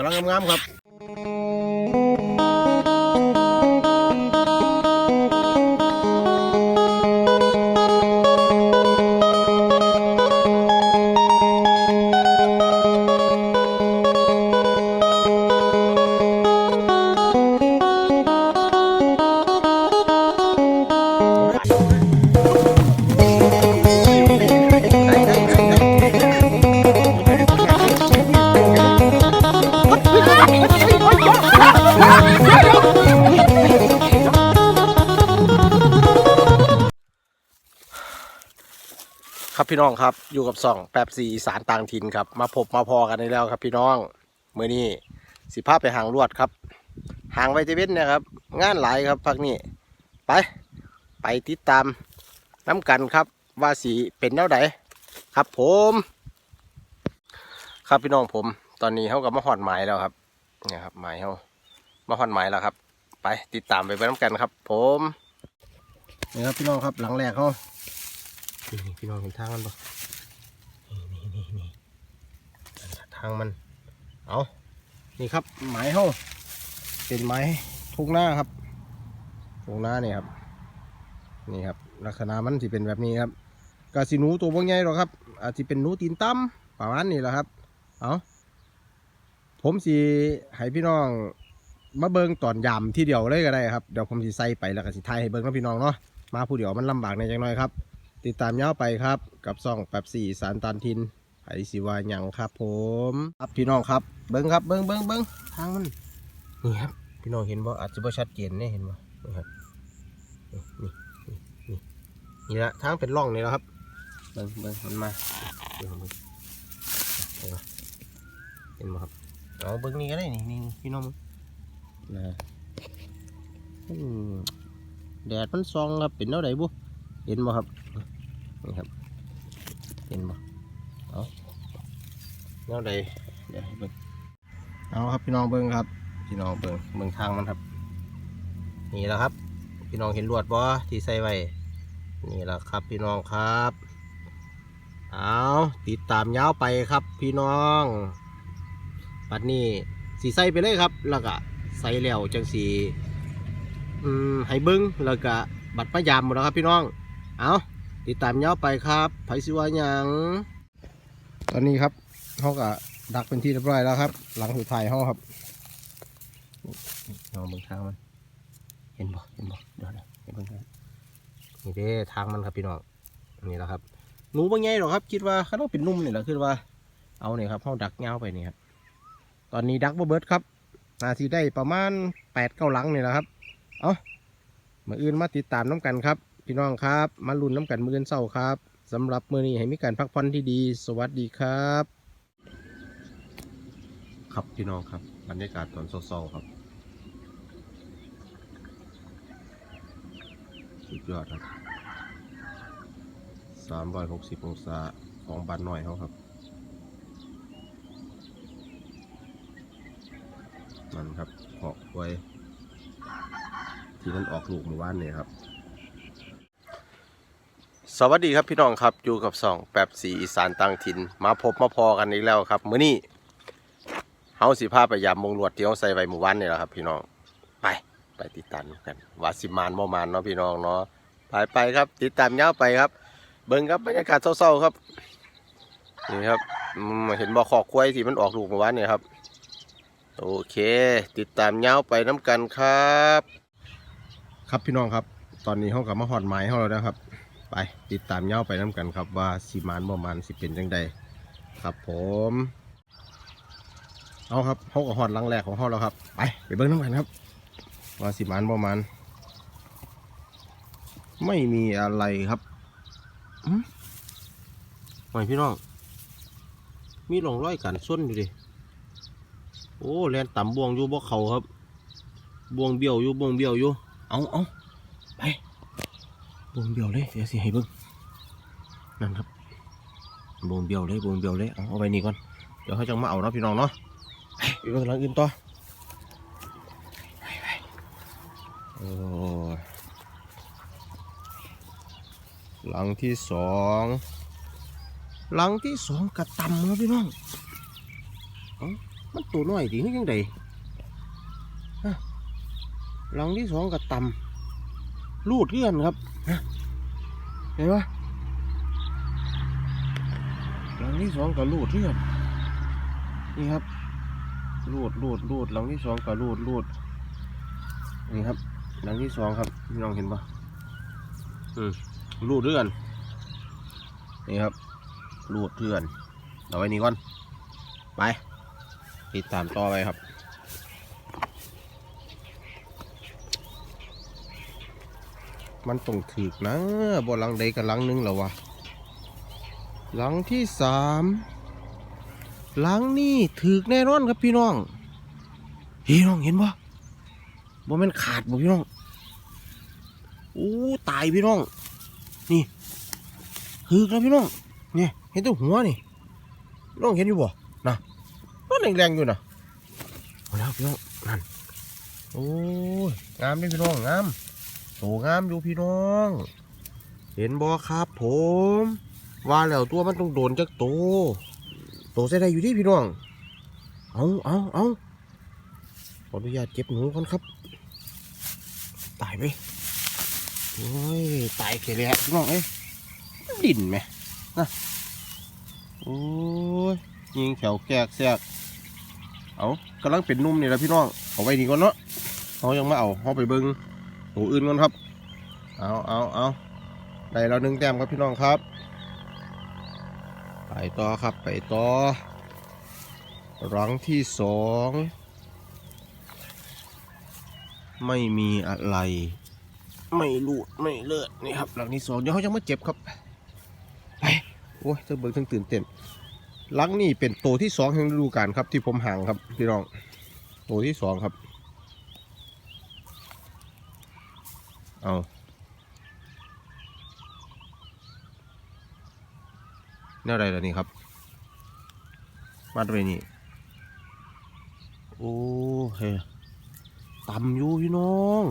กำลังงามๆครับ พี่น้องครับอยู่กับส่องแป๊บซีสารต่างถิ่นครับ มาพบมาพอกันได้แล้วครับ พี่น้องมือนี้สิภาพไปหางลวดครับหางไวเทเวนนี่ยครับ งานหลายครับพักนี้ไป ไปติดตามน้ำกันครับ ว่าสีเป็นแนวไหนครับผม ครับพี่น้องผม ตอนนี้เขากับมาหอดหมายแล้วครับเนี่ยครับหมายเขามาหอดหมายแล้วครับ ไปติดตามไปไปน้ำกันครับ ผมนี่ครับพี่น้องครับหลังแรกเขา นี่พี่น้องเห็นทางมันปะนี่นี่นี่นี่ทางมัน เอานี่ครับไม้เฮาเป็นไม้ทุ่งหน้าครับทุ่งหน้านี่ครับ นี่ครับ ลักษณะมันสิเป็นแบบนี้ครับกาสินูตัวพวกใหญ่หรอกครับ อาจจะเป็นหนูตีนตั้มประมาณนี้แหละครับ เอาผมสิให้พี่น้องมาเบิงตอนยำที่เดียวเลยก็ได้ครับ เดี๋ยวผมสิใส่ไปแล้วก็สิทายให้เบิงเนาะพี่น้องเนาะ มาผู้เดียวมันลำบากในจังน้อยครับ ติดตามยาวไปครับ กับซ่องแป๊บสี่สารตันทินไผสิวาหยังครับผมครับพี่น้องครับ เบิ้งครับเบิ้งเบิ้งเบิ้งทางมันนี่ครับพี่น้องเห็นบ่อาจจะบ่ชัดเจนเนี่ยเห็นบ่นี่ครับนี่นี่นี่นี่นี่ละทางเป็นร่องนี่แล้วครับเบิ้งเบิ้งมันมาเบิ้งเบิ้งเห็นบ่เห็นบ่ครับเอาเบิ้งนี่ก็ได้นี่นี่นี่พี่น้องมึงนะอืมแดดมันซองครับเป็นเท่าไหร่บุเห็นบ่ครับ นี่ครับเห็นบ่เอาแนวใดเดี๋ยวให้เบิ่งเอาครับพี่น้องเบิ่งครับ พี่น้องเบิ่งเบิ่งทางมันครับ นี่แหละครับ พี่น้องเห็นลวดบ่ที่ใส่ไว้นี่แหละครับพี่น้องครับ เอาติดตามยาวไปครับพี่น้องปัดนี้สีใส่ไปเลยครับ แล้วก็ใส่แล้วจังสีอืมให้เบิ้งแล้วก็บัดประยามหมดแล้วครับพี่น้อง เอา ติดตามยาวไปครับไผสิว่าหยังตอนนี้ครับเขาก็ดักเป็นที่เรียบร้อยแล้วครับ หลังสุดท้ายเขาครับลองเบิ่งทางมันเห็นบ่เห็นบ่เดี๋ยวเดี๋ยวเห็นเบิ่งทางนี่เด้ทางมันครับพี่น้องนี่แหละครับหนูบางไงหรอกครับ คิดว่าเขาต้องเป็นนุ่มนี่แหละคือว่า เอาเนี่ยครับเขาดักเงาวไปนี่ครับตอนนี้ดักบ่เบิดครับนาทีได้ประมาณแปดเก้าหลังนี่แหละครับ เอามาอื่นมาติดตามน้ำกันครับ พี่น้องครับ มาลุ้นน้ำกันมือเช้นเศร้าครับสำหรับมือนี้ให้มีการพักผ่อนที่ดี สวัสดีครับ ครับพี่น้องครับบรรยากาศตอนเศร้าๆครับสุดยอดครับสามร้อยหกสิบองศาของบ้านหน้อยเขาครับนั่นครับออกไว้ ที่นั่นออกลูกเมื่อวานเนี่ยครับ สวัสดีครับพี่น้องครับอยู่กับสองแป๊บสีอีสานต่างถิ่นมาพบมาพอกันอีกแล้วครับมื้อนี้เฮาสิพาไปยามมงลวดที่เฮาใส่ไว้หมู่บ้านนี่แหละครับ พี่น้องไปไปติดตามกันว่าสิมานบ่มานเนาะพี่น้องเนาะไปไปครับ ติดตามยาวไปครับ เบิ่งครับบรรยากาศเศร้าๆครับนี่ครับเห็นบ่อขอกล้วยที่มันออกลูกเมื่อวานเนี่ยครับ โอเค ติดตามยาวไปน้ำกันครับ ครับพี่น้องครับ ตอนนี้เขากับมาหอดไม้เขาแล้วนะครับ ไปติดตามเย้าไปน้ำกันครับว่าสีมานบ่มานสิเป็นจังใดครับผมเอาครับเขากับหอดลังแรกของเขาแล้วครับ ไปไปเบิ้งน้ำกันครับ ว่าสีมานบ่มานไม่มีอะไรครับอืมหอยพี่น้อง มีหลงร้อยกันส้นอยู่ดิ โอ้แลนต่ำบวงอยู่บ่เขาครับ บวงเบี้ยวอยู่บวงเบี้ยวอยู่ เอาเอา วงเบียวเลยเดี๋ยวสิให้เบิ่งนั่นครับบวงเบียวเลยบวงเบียวเลยเอาไปนี่ก่อนเดี๋ยวเขาจะมาเอาเนาะพี่น้องเนาะไปไปเบิ่งหลังอื่นต่อโอ้หลังที่สองหลังที่สองกระตำครับพี่น้องอมันตัวน้อยดีนี่ยังไงหลังที่สองกับต่ำ ลูดเลื่อนครับฮะเห็นปะหลังที่สองกับลูดเลื่อนนี่ครับลูดลูดลูดหลังที่สองกับลูดลูดนี่ครับ หลังที่สองครับพี่น้องเห็นปะอืมลูดเลื่อนนี่ครับลูดเลื่อนเอาไว้นี่ก่อนไปติดตามต่อไปครับ มันต้องถือกนะบ่ลังใดกับหลังหนึงแล้ววะหลังที่สามหลังนี่ถือกแน่นอนครับพี่น้องพี่น้องเห็นปะบ่แม่นขาดบ่พี่น้องอู้ตายพี่น้อง นี่ถือกแล้วพี่น้องเนี่ยเห็นตัวหัวนี่น้องเห็นอยู่บ่นะมันแรงๆอยู่นะเอาแล้วพี่น้องนั่นโอ้ยงามเลยพี่น้องงาม โตงามอยู่พี่น้อง เห็นบอครับ ผม ว่าแล้วตัวมันต้องโดนจักโต โตใส่ได้อยู่ที่พี่น้อง เอาเอาเอาขออนุญาตเก็บหนูก่อนครับ ตายไปโอ้ย ตายเกลียพี่น้องเอ้ยดิ่นไหมนะโอ้ยยิงแถวแกกแซกเอากำลังเป็นนุ่มนี่แหละพี่น้อง เอาไว้ดีก่อนเนาะเขายังมาเอาเขาไปเบิ้ง ตัวอื่นก่อนครับ เอาเอาเอาได้แล้วหนึ่งแต้มครับพี่น้องครับ ไปต่อครับไปต่อรังที่สองไม่มีอะไร ไม่รูดไม่เลือดนี่ครับหลังที่สองเดี๋ยวเขาจะมาเจ็บครับไปโอ้ยเธอเบิกทั้งตื่นเต้นลังนี่เป็นตัวที่สองแห่งฤดูกาลครับที่ผมห่างครับพี่น้องตัวที่สองครับ เอาแนวใดล่ะนี่ครับมาด้วนี่ โอ้เฮ้ต่ำอยู่พี่น้อง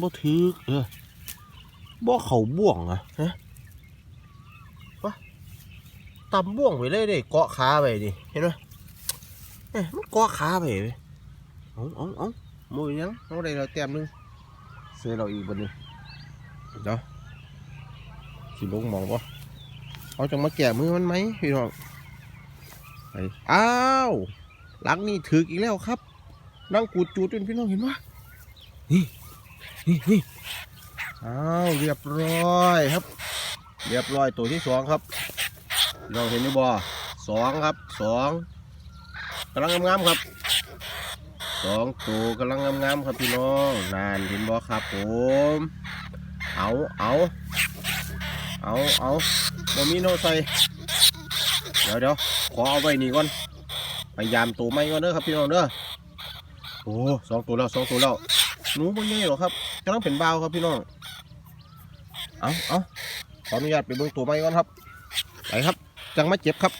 บ่ถึกเออบ่เขาบ่วงอะฮะวะต่ำบ่วงไปเลยเด้เกาะขาไปดิเห็นไหมเอ้ยมันเกาะขาไปเว้ยเอาเอาเอาโมยยังเอาได้แล้วแต้มนึงเสือเราอีกบนนี้ เดี๋ยวสิลงมองปะเขาจะมาแกะมือมันไหมพี่น้องไปอ้าวหลังนี่ถืออีกแล้วครับ นั่งกูดจูดเป็นพี่น้องเห็นปะนี่นี่นี่อ้าวเรียบร้อยครับ เรียบร้อยตัวที่สองครับน้องเห็นไหมบ่สองครับสองกำลังงามๆครับสองตัวกำลังงามๆครับพี่น้องนานเห็นบ่ครับผม เอาเอาเอาเอาบมีโนใส่เดี๋ยวเดี๋ยวขอเอาไว้นี่ก่อนพยายามตัวไม่ก่อนเด้อครับพี่น้องเด้อโอ้สองตัวแล้วสองตัวแล้วหนูบ่ใหญ่หรอครับกำลังเป็นเบาครับพี่น้องเอาเอาขออนุญาตไปเบิ่งตัวไม่ก่อนครับไปครับ จังมาเจ็บครับ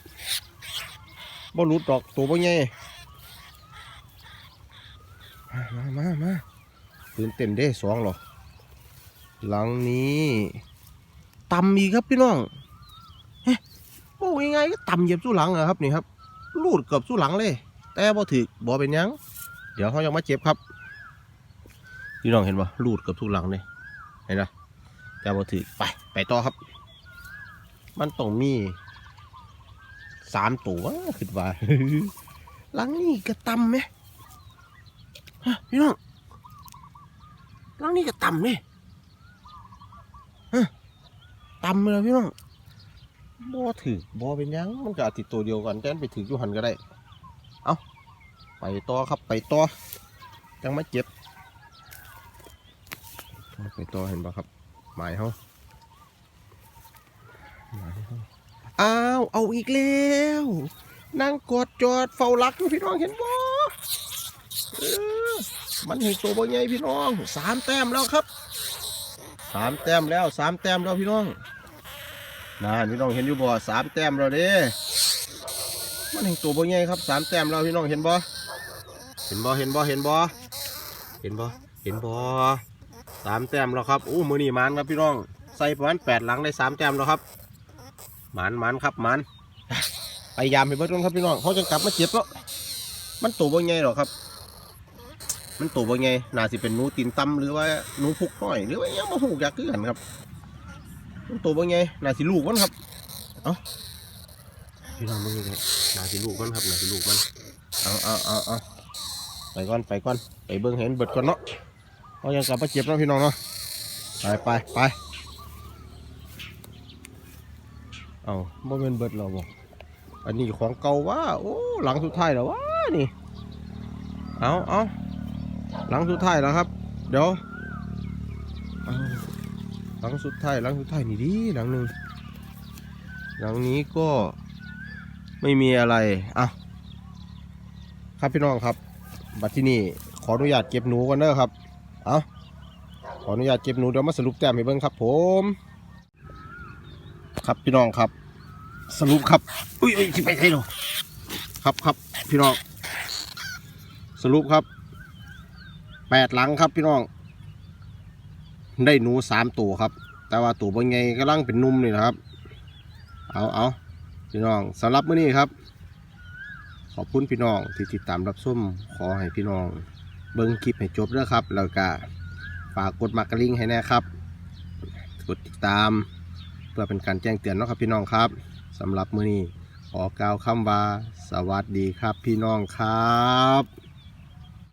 บ่หลุดดอกตัวบ่ใหญ่มามามาตื่นเต้นเด้สองหรอ หลังนี้ต่ำอีกครับพี่น้องเฮ้ยโอ้ยังไงก็ต่ำเหยียบสู้หลังอะครับนี่ครับลูดเกือบสู้หลังเลย แต่บ่ถึกบ่เป็นยัง เดี๋ยวเขายังมาเจ็บครับ พี่น้องเห็นปะลูดเกือบทุกหลังเลยเห็นปะแต่บ่ถึกไปไปต่อครับ มันต้องมีสามตัวคิดว่าหลังนี้ก็ต่ำไหมฮะพี่น้องหลังนี้ก็ต่ำเนี่ย ตำเลยพี่น้องบ่ถือบ่เป็นยังมันก็ติดตัวเดียวกันแต่มันไปถือยูหันก็ได้ เอาไปต่อครับไปต่อจังไมาเจ็บไปต่อเห็นปะครับหมายเขาหมายเขาอ้าวเอาอีกแล้วนั่งกอดจอดเฝ้ารักอยู่พี่น้องเห็นบ่เอมันเห็นตัวบ่ใหญ่พี่น้องสามแต้มแล้วครับ สามแต้มแล้วสามแต้มแล้วพี่น้องน่าพี่น้องเห็นอยู่บ่สามแต้มแล้วเด้มันเห็นตัวบ่ใหญ่ครับสามแต้มแล้วพี่น้องเห็นบ่เห็นบ่เห็นบ่เห็นบ่เห็นบ่เห็นบ่สามแต้มแล้วครับอู้มือนี่มันครับพี่น้องใส่ประมาณแปดหลังได้สามแต้มแล้วครับมันมันครับมันพยายามไปเบิ้ลครับพี่น้องเขาจะกลับมาเจ็บแล้วมันตัวบ่ใหญ่หรอกครับ มันตัวบ่ใหญ่น่าสิเป็นหนูตีนตำหรือว่าหนูพุกน้อย หรือว่าอิหยังบ่ฮู้จักคือกันครับ มันตัวบ่ใหญ่น่าสิลูกมันครับ เอ้าพี่น้องเบิ่งนี่ครับน่าสิลูกมันครับน่าสิลูกมัน เอาเอาเอาเอาไปก่อนไปก่อนไปเบิ่งเห็นเบิดก่อนเนาะเอายังกลับมาเจ็บเนาะพี่น้องเนาะ ไปไปไปเอาบ่เป็นเบิดเราบ่อันนี้ของเก่าว่าโอ้หลังสุดท้ายแล้ววะนี่ เอาเอา หลังสุดท้ายแล้วครับ เดี๋ยวเอาหลังสุดท้ายหลังสุดท้ายนี่ดีหลังหนึ่งหลังนี้ก็ไม่มีอะไรอะครับพี่น้องครับ บัดที่นี่ขออนุญาตเก็บหนูกันเด้อครับเอาขออนุญาตเก็บหนูเดี๋ยวมาสรุปแต้มให้เบิ่งครับ ผม ครับพี่น้องครับ สรุปครับ อุ้ยอุ้ยสิไปไหนหรอครับครับพี่น้อง สรุปครับ แปดหลังครับพี่น้อง ได้หนูสามตัวครับ แต่ว่าตัวบางไงกำลังเป็นนุ่มนี่นะครับ เอาเอาพี่น้องสำหรับมื้อนี้ครับ ขอบคุณพี่น้องที่ติดตามรับชมขอให้พี่น้อง เบิ้งคลิปให้จบด้วยครับ แล้วก็ฝากกดมากระลิงให้แน่ครับ กดติดตาม เพื่อเป็นการแจ้งเตือนนะครับพี่น้องครับสำหรับมื้อนี้ขอกล่าวคำว่า สวัสดีครับพี่น้องครับ